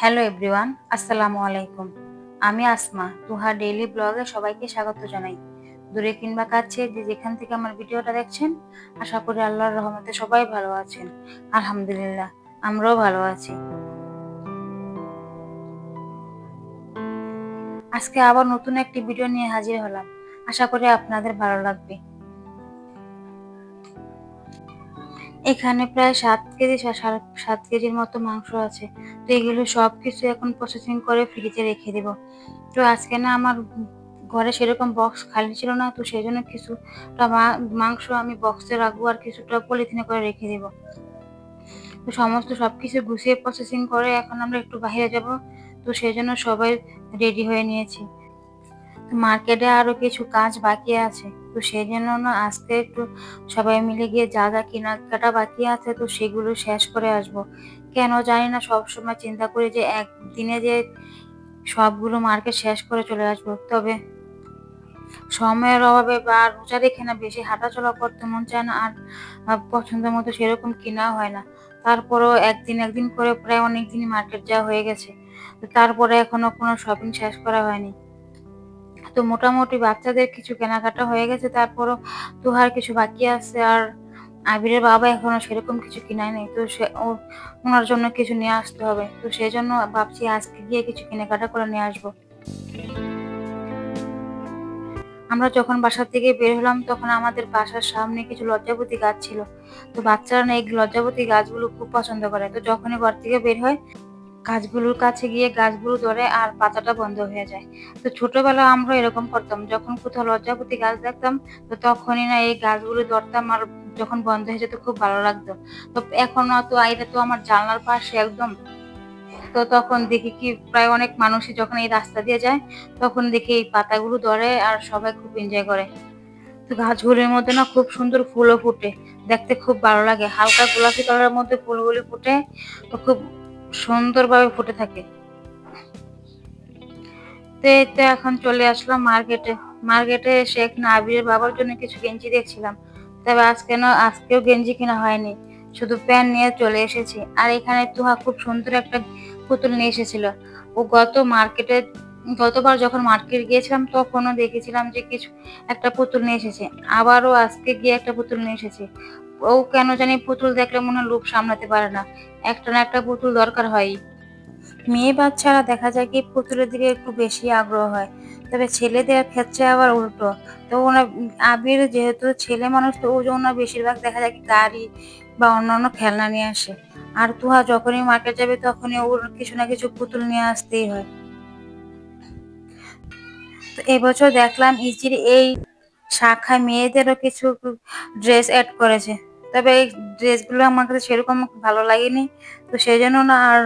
Hello everyone আসসালামু আলাইকুম। আমি আসমা, তুহা ডেইলি ব্লগে সবাইকে স্বাগত জানাই। দূরে কিংবা কাছে যে যেখান থেকে আমার ভিডিওটা দেখছেন, আশা করি আল্লাহর রহমতে সবাই ভালো আছেন। আলহামদুলিল্লাহ, আমরাও ভালো আছি। আজকে আবার নতুন একটি ভিডিও নিয়ে হাজির হলাম। আশা করি আপনাদের ভালো লাগবে। এখানে প্রায় সাত কেজি সাত কেজির মতো মাংস আছে। তো এগুলো সব কিছু এখন প্রসেসিং করে ফ্রিজে রেখে দেব। তো আজকে না আমার ঘরে সেরকম বক্স খালি ছিল না, তো সেই জন্য কিছুটা মাংস আমি বক্সে রাখব আর কিছুটা পলিথিনে করে রেখে দেব। তো সমস্ত সব কিছু গুছিয়ে প্রসেসিং করে এখন আমরা একটু বাইরে যাব। তো সেই জন্য সবাই রেডি হয়ে নিয়েছি। মার্কেটে আরও কিছু কাজ বাকি আছে। তো সেই জন্য না আজকে একটু সবাই মিলে গিয়ে যা যা কেনাকাটা বাকি আছে তো সেগুলো শেষ করে আসব। কেন জানি না সবসময় চিন্তা করি যে একদিনে যে সবগুলো মার্কেট শেষ করে চলে আসব। তবে সময়ের অভাবে বা রোজা রেখে না বেশি হাঁটাচলা করতে মন চায় না আর পছন্দ মতো সেরকম কেনা হয় না। তারপরেও একদিন একদিন করে প্রায় অনেক দিনই মার্কেট যাওয়া হয়ে গেছে। তারপরে এখনও কোনো শপিং শেষ করা হয়নি। তো মোটামুটি বাচ্চাদের কিছু কেনাকাটা হয়ে গেছে, তারপরও তুহার কিছু বাকি আছে আর আবিরের বাবা এখনও সেরকম কিছু কিনায় নেই, তো সে ওনার জন্য কিছু নিয়ে আসতে হবে। তো সেই জন্য ভাবছি আজকে গিয়ে কিছু কেনাকাটা করে নিয়ে আসব। আমরা যখন বাসা থেকে বের হলাম, তখন আমাদের বাসার সামনে কিছু লজ্জাবতী গাছ ছিল। তো বাচ্চারা না এই লজ্জাবতী গাছগুলো খুব পছন্দ করে। তো যখনই ঘর থেকে বের হয় গাছগুলোর কাছে গিয়ে গাছগুলো ধরে আর পাতাটা বন্ধ হয়ে যায়। তো ছোটবেলা আমরা এরকম করতাম, যখন কোথাও লজ্জাপতি গাছ দেখতাম, তো তখনই না এই গাছগুলো ধরতাম আর যখন বন্ধ হয়ে যেত খুব ভালো লাগতো। তো এখন তো, এটা তো আমার জানলার পাশে একদম। তো তখন দেখি কি, প্রায় অনেক মানুষই যখন এই রাস্তা দিয়ে যায়, তখন দেখি এই পাতাগুলো ধরে আর সবাই খুব এনজয় করে। তো গাছগুলির মধ্যে না খুব সুন্দর ফুলও ফুটে, দেখতে খুব ভালো লাগে। হালকা গোলাপি কালারের মধ্যে ফুলগুলি ফুটে, তো খুব সুন্দরভাবে ফুটে থাকে। তো এখন চলে আসলাম মার্কেটে। মার্কেটে এসে এক আবিরের বাবার জন্য কিছু গেঞ্জি দেখছিলাম। তবে আজকে না আজকেও গেঞ্জি কেনা হয়নি। শুধু প্যান্ট নিয়ে চলে এসেছি। আর এখানে তুহা খুব সুন্দর একটা পুতুল নিয়ে এসেছিল। ও গত মার্কেটে, গতবার যখন মার্কেট গিয়েছিলাম, তখনও দেখেছিলাম যে কিছু একটা পুতুল নিয়ে এসেছে। আবারও আজকে গিয়ে একটা পুতুল নিয়ে এসেছে। ও কেন জানি পুতুল দেখলে মনে লোভ সামলাতে পারে না। একটা না একটা পুতুল দরকার হয়। মেয়ে বাচ্চারা দেখা যায় কি পুতুলের দিকে একটু বেশি আগ্রহ হয়। তবে ছেলেদের ক্ষেত্রে আবার উল্টো। তো ওনার আবির যেহেতু ছেলে মানুষ, তো ওই জন্য বেশিরভাগ দেখা যায় কি গাড়ি বা অন্যান্য খেলনা নিয়ে আসে। আর তুহা যখনই মার্কেট যাবে, তখনই ওর কিছু না কিছু পুতুল নিয়ে আসতেই হয়। তো এবছর দেখলাম ইচির এই শাখায় মেয়েদেরও কিছু ড্রেস অ্যাড করেছে। তবে এই ড্রেসগুলো আমার কাছে সেরকম ভালো লাগেনি। তো সেই জন্য না আর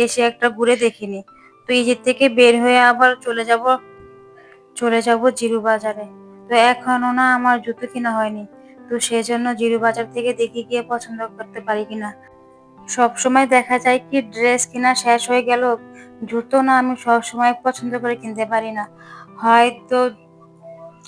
বেশি একটা ঘুরে দেখিনি। তো ইজির থেকে বের হয়ে আবার চলে যাব চলে যাব জিরু বাজারে তো এখনও না আমার জুতো কিনা হয়নি। তো সেই জন্য জিরু বাজার থেকে দেখি গিয়ে পছন্দ করতে পারি কিনা। সব সময় দেখা যায় কি ড্রেস কিনা শেষ হয়ে গেল, জুতো না আমি সব সময় পছন্দ করে কিনতে পারি না। হয়তো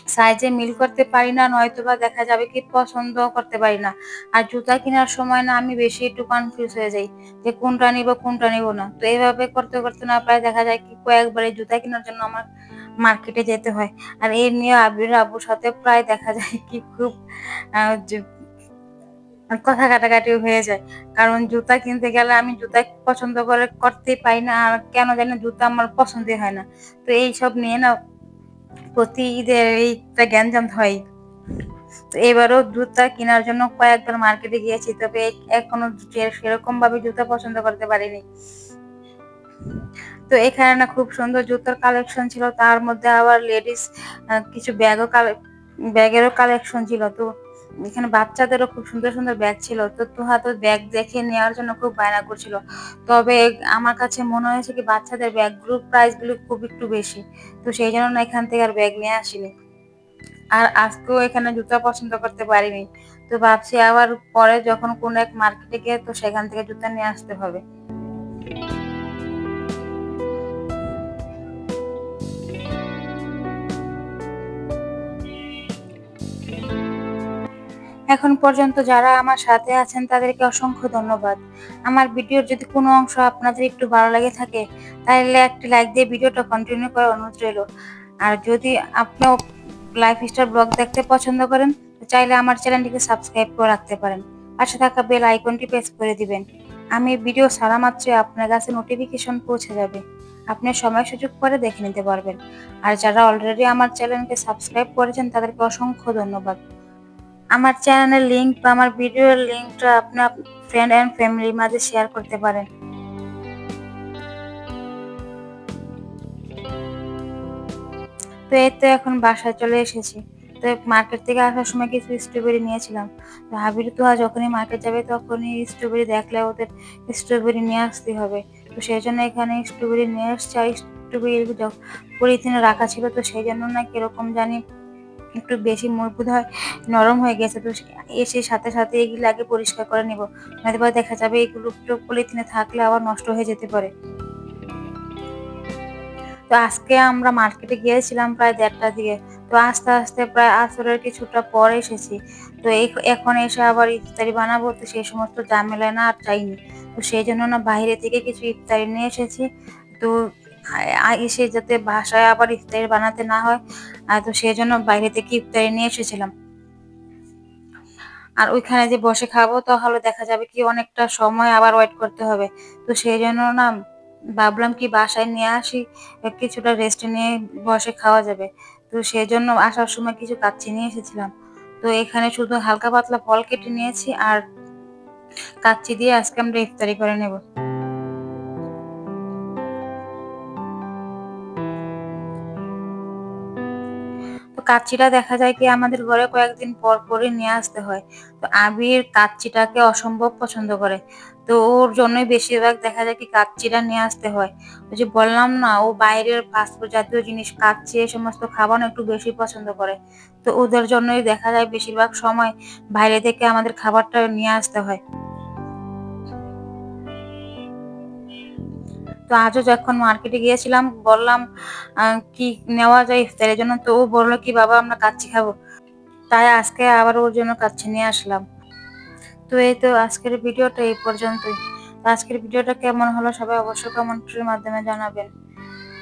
সাইজে মিল করতে পারি না নয়তো বা দেখা যাবে কি পছন্দ করতে পারি না। আর জুতা কেনার সময় না আমি বেশি একটু কনফিউজ হয়ে যাই যে কোনটা নিব কোনটা নিব না। তো এইভাবে করতে করতে না প্রায় দেখা যায় কি কয়েকবারে জুতা কেনার জন্য আমার মার্কেটে যেতে হয়। আর এই নিয়ে আবির আবুর সাথে প্রায় দেখা যায় কি খুব কথা কাটাকাটি হয়ে যায়। কারণ জুতা কিনতে গেলে আমি জুতা পছন্দ করে করতেই পাই না, আর কেন জানি জুতা আমার পছন্দই হয় না। তো এইসব নিয়ে না প্রতি ঈদের এইটা গ্যাঞ্জাম হয়। তো এবারও জুতা কেনার জন্য কয়েকবার মার্কেটে গিয়েছি, তবে এখনও সেরকম ভাবে জুতা পছন্দ করতে পারিনি। তো এখানে না খুব সুন্দর জুতার কালেকশন ছিল, তার মধ্যে আবার লেডিস কিছু ব্যাগও ব্যাগেরও কালেকশন ছিল। তো এখানে বাচ্চাদেরও খুব সুন্দর সুন্দর ব্যাগ ছিল। তো তুহা তো ব্যাগ দেখে নেওয়ার জন্য খুব বায়না করছিল। তবে আমার কাছে মনে হয়েছে কি, বাচ্চাদের ব্যাগ ব্যাগগুলোর প্রাইসগুলো খুব একটু বেশি। তো সেই জন্য না এখান থেকে আর ব্যাগ নিয়ে আসিনি। আর আজকেও এখানে জুতা পছন্দ করতে পারিনি। তো ভাবছি আবার পরে যখন কোনো এক মার্কেটে গিয়ে তো সেখান থেকে জুতা নিয়ে আসতে হবে। এখন পর্যন্ত যারা আমার সাথে আছেন, তাদেরকে অসংখ্য ধন্যবাদ। আমার ভিডিওর যদি কোনো অংশ আপনাদের একটু ভালো লাগে থাকে, তাহলে একটি লাইক দিয়ে ভিডিওটা কন্টিনিউ করার অনুরোধ রইল। আর যদি আপনিও লাইফ স্টাইল ব্লগ দেখতে পছন্দ করেন চাইলে আমার চ্যানেলটিকে সাবস্ক্রাইব করে রাখতে পারেন। পাশে থাকা বেল আইকনটি প্রেস করে দিবেন। আমি ভিডিও সারা মাত্রই আপনার কাছে নোটিফিকেশন পৌঁছে যাবে। আপনি সময় সুযোগ করে দেখে নিতে পারবেন। আর যারা অলরেডি আমার চ্যানেলকে সাবস্ক্রাইব করেছেন, তাদেরকে অসংখ্য ধন্যবাদ। আমার চ্যানেলের লিংক বা আমার ভিডিওর লিংকটা আপনার ফ্রেন্ড অ্যান্ড ফ্যামিলির মাঝে শেয়ার করতে পারেন। তো এই তো এখন বাসায় চলে এসেছি। তো মার্কেট থেকে আসার সময় কিছু স্ট্রবেরি নিয়েছিলাম। তো হাবির তো আজ যখনই মার্কেট যাবে তখনই স্ট্রবেরি দেখলে ওদের স্ট্রবেরি নিয়ে আসতে হবে। তো সেই জন্য এখানে স্ট্রবেরি নিয়ে আসছে আর স্ট্রবেরি পলিথিনে রাখা ছিল, তো সেই জন্য না কীরকম জানি একটু বেশি মজবুত হয় নরম হয়ে গেছে, তো এসে সাথে সাথে এগুলো আগে পরিষ্কার করে নেব। নয়তো দেখা যাবে এগুলো পলিথিনে থাকলে আবার নষ্ট হয়ে যেতে পারে। তো আজকে আমরা মার্কেটে গিয়েছিলাম প্রায় দেড়টার দিকে। তো আস্তে আস্তে প্রায় আসরের কিছুটা পর এসেছি। তো এখন এসে আবার ইফতারি বানাবো, তো সেই সমস্ত ঝামেলায় না আর চাইনি তো সেই জন্য না বাইরে থেকে কিছু ইফতারি নিয়ে এসেছি। তো এসে যাতে বাসায় আবার ইফতারি বানাতে না হয় তো সেই জন্য বাইরে থেকে ইফতারি নিয়ে এসেছিলাম। আর ওইখানে যে বসে খাব, তাহলে দেখা যাবে কি অনেকটা সময় আবার ওয়েট করতে হবে। তো সেই জন্য না, ভাবলাম কি বাসায় নিয়ে আসি, কিছুটা রেস্ট নিয়ে বসে খাওয়া যাবে। তো সেই জন্য আসার সময় কিছু কাচ্চি নিয়ে এসেছিলাম। তো এখানে শুধু হালকা পাতলা ফল কেটে নিয়েছি, আর কাচ্চি দিয়ে আজকে আমরা ইফতারি করে নেব। কাচ্চিটা দেখা যায় কি আমাদের ঘরে কয়েকদিন পর পরই নিয়ে আসতে হয়। তো আবির কাচ্চিটাকে অসম্ভব পছন্দ করে। তো ওর জন্যই বেশিরভাগ দেখা যায় কি কাচ্চিটা নিয়ে আসতে হয়। ওই যে বললাম না, ও বাইরের ফাস্টফুড জাতীয় জিনিস কাচ্চি, এই সমস্ত খাবার একটু বেশি পছন্দ করে। তো ওদের জন্যই দেখা যায় বেশিরভাগ সময় বাইরে থেকে আমাদের খাবারটা নিয়ে আসতে হয়। তো আজও যখন মার্কেটে গিয়েছিলাম, বললাম কি নেওয়া যায়? ইফতারের জন্য তো ও বলল কি, বাবা, আমরা কাচ্চি খাব। তাই আজকে আবার ওর জন্য কাচ্চি নিয়ে আসলাম। তো এই তো আজকের ভিডিওটা এই পর্যন্তই। আজকের ভিডিওটা কেমন হলো সবাই অবশ্যই কমেন্টের মাধ্যমে জানাবেন।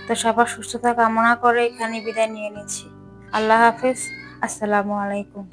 তো সবার সুস্থতা কামনা করে এখানে বিদায় নিয়ে নিচ্ছি। আল্লাহ হাফিজ। আসসালামু আলাইকুম।